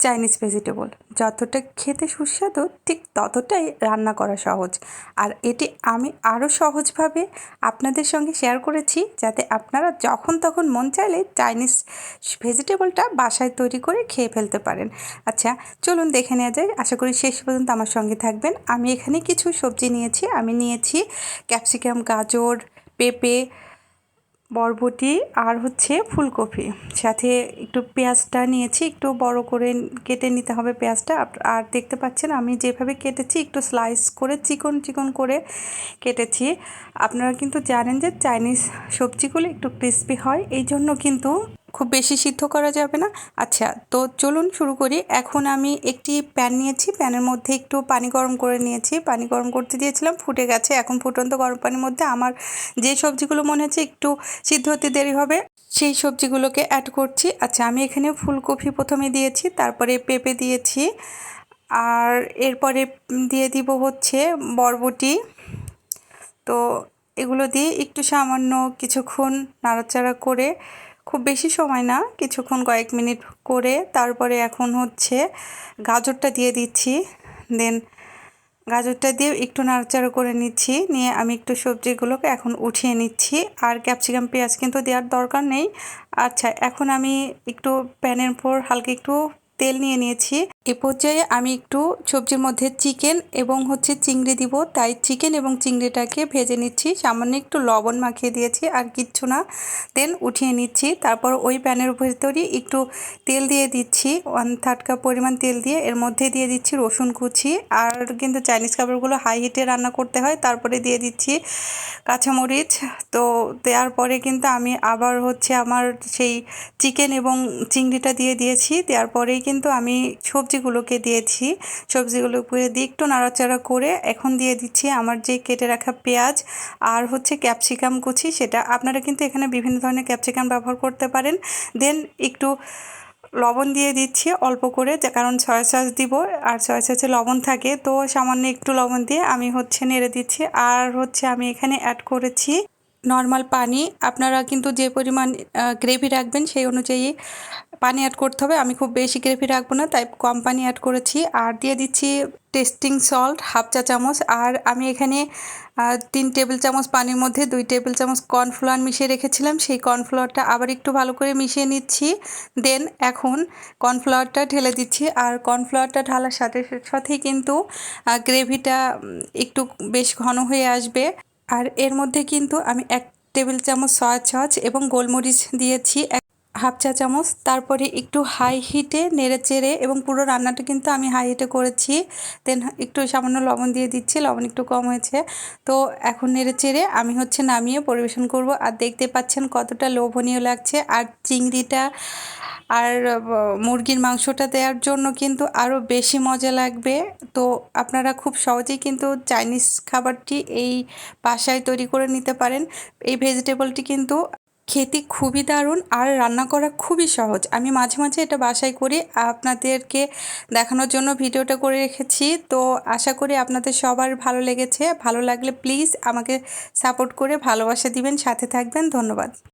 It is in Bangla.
Chinese vegetable. যতটা খেতে সুস্বাদু, ঠিক ততটাই রান্না করা সহজ। আর এটি আমি আরও সহজভাবে আপনাদের সঙ্গে শেয়ার করেছি, যাতে আপনারা যখন তখন মন চাইলে চাইনিজ ভেজিটেবলটা বাসায় তৈরি করে খেয়ে ফেলতে পারেন। আচ্ছা চলুন দেখে নেওয়া যায় আশা করি শেষ পর্যন্ত আমার সঙ্গে থাকবেন। আমি এখানে কিছু সবজি নিয়েছি। আমি নিয়েছি ক্যাপসিকাম, গাজর, পেঁপে বরবটি আর হচ্ছে ফুলকপি। সাথে একটু পেঁয়াজটা নিয়েছি, একটু বড় করে কেটে নিতে হবে পেঁয়াজটা। আর দেখতে পাচ্ছেন আমি যেভাবে কেটেছি, একটু স্লাইস করে চিকন চিকন করে কেটেছি। আপনারা কিন্তু জানেন যে চাইনিজ সবজিগুলো একটু ক্রিস্পি হয় এই জন্য কিন্তু খুব বেশি সিদ্ধ করা যাবে না। আচ্ছা তো চলুন শুরু করি। এখন আমি একটি প্যান নিয়েছি। প্যানের মধ্যে একটু পানি গরম করে নিয়েছি। পানি গরম করতে দিয়েছিলাম, ফুটে গেছে। এখন ফুটন্ত গরম পানির মধ্যে আমার যে সবজিগুলো মনে হচ্ছে একটু সিদ্ধ হতে দেরি হবে, সেই সবজিগুলোকে অ্যাড করছি। আচ্ছা আমি এখানে ফুলকপি প্রথমে দিয়েছি, তারপরে পেঁপে দিয়েছি, আর এরপরে দিয়ে দিব হচ্ছে বরবটি। তো এগুলো দিয়ে একটু সামান্য কিছুক্ষণ নাড়াচাড়া করে খুব বেশি সময় না, কিছুক্ষণ কয়েক মিনিট করে তারপরে এখন হচ্ছে গাজরটা দিয়ে দিচ্ছি। দেন গাজরটা দিয়ে একটু নাড়াচাড়া করে নিচ্ছি, নিয়ে আমি একটু সবজিগুলোকে এখন উঠিয়ে নিচ্ছি। আর ক্যাপসিকাম, পেঁয়াজ কিন্তু দেওয়ার দরকার নেই। আচ্ছা এখন আমি একটু প্যানের উপর হালকা একটু তেল নিয়ে নিয়েছি। এ পর্যায়ে আমি একটু সবজির মধ্যে চিকেন এবং হচ্ছে চিংড়ি দিব। তাই চিকেন এবং চিংড়িটাকে ভেজে নিচ্ছি। সামান্য একটু লবণ মাখিয়ে দিয়েছি আর কিচ্ছু না। দেন উঠিয়ে নিচ্ছি। তারপর ওই প্যানের ভেতরই একটু তেল দিয়ে দিচ্ছি। ওয়ান থার্ড কাপ পরিমাণ তেল দিয়ে এর মধ্যে দিয়ে দিচ্ছি রসুন কুচি। আর কিন্তু চাইনিজ খাবারগুলো হাই হিটে রান্না করতে হয়। তারপরে দিয়ে দিচ্ছি কাঁচামরিচ। তো দেওয়ার পরে কিন্তু আমি আবার হচ্ছে আমার সেই চিকেন এবং চিংড়িটা দিয়ে দিয়েছি। দেওয়ার পরেই কিন্তু আমি সবজিগুলোকে দিয়েছি। সবজিগুলোকে দিয়ে একটু নাড়াচাড়া করে এখন দিয়ে দিচ্ছি আমার যে কেটে রাখা পেঁয়াজ আর হচ্ছে ক্যাপসিকাম কুচি, সেটা আপনারা কিন্তু এখানে বিভিন্ন ধরনের ক্যাপসিকাম ব্যবহার করতে পারেন। দেন একটু লবণ দিয়ে দিচ্ছি অল্প করে কারণ ছয় সস দিব আর ছয় সসে লবণ থাকে, তো সামান্য একটু লবণ দিয়ে আমি হচ্ছে নেড়ে দিচ্ছি। আর হচ্ছে আমি এখানে অ্যাড করেছি নর্মাল পানি। আপনারা কিন্তু যে পরিমাণ গ্রেভি রাখবেন সেই অনুযায়ী পানি অ্যাড করতে হবে। আমি খুব বেশি গ্রেভি রাখব না, তাই কম পানি অ্যাড করেছি। আর দিয়ে দিচ্ছি টেস্টিং সল্ট হাফ চা চামচ। আর আমি এখানে তিন টেবিল চামচ পানির মধ্যে দুই টেবিল চামচ কর্নফ্লাওয়ার মিশিয়ে রেখেছিলাম। সেই কর্নফ্লাওয়ারটা আবার একটু ভালো করে মিশিয়ে নিচ্ছি। দেন এখন কর্নফ্লাওয়ারটা ঢেলে দিচ্ছি। আর কর্নফ্লাওয়ারটা ঢালার সাথে সাথেই কিন্তু গ্রেভিটা একটু বেশ ঘন হয়ে আসবে। আর এর মধ্যে কিন্তু আমি এক টেবিল চামচ সয়া সস এবং গোলমরিচ দিয়েছি। হাফ চা চামচ, তারপরে একটু হাই হিটে নেড়ে চেড়ে এবং পুরো রান্নাটা কিন্তু আমি হাই হিটে করেছি। দেন একটু সামান্য লবণ দিয়ে দিচ্ছি, লবণ একটু কম হয়েছে। তো এখন নেড়ে চেড়ে আমি হচ্ছে নামিয়ে পরিবেশন করব। আর দেখতে পাচ্ছেন কতটা লোভনীয় লাগছে। আর চিংড়িটা আর মুরগির মাংসটা দেওয়ার জন্য কিন্তু আরও বেশি মজা লাগবে। তো আপনারা খুব সহজেই কিন্তু চাইনিজ খাবারটি এই বাসায় তৈরি করে নিতে পারেন। এই ভেজিটেবলটি কিন্তু খেতে খুবই দারুণ আর রান্না করা খুবই সহজ। আমি মাঝে মাঝে এটা বাসায় করি আপনাদেরকে দেখানোর জন্য ভিডিওটা করে রেখেছি। তো আশা করি আপনাদের সবার ভালো লেগেছে। ভালো লাগলে প্লিজ আমাকে সাপোর্ট করে ভালোবাসা দিবেন, সাথে থাকবেন। ধন্যবাদ।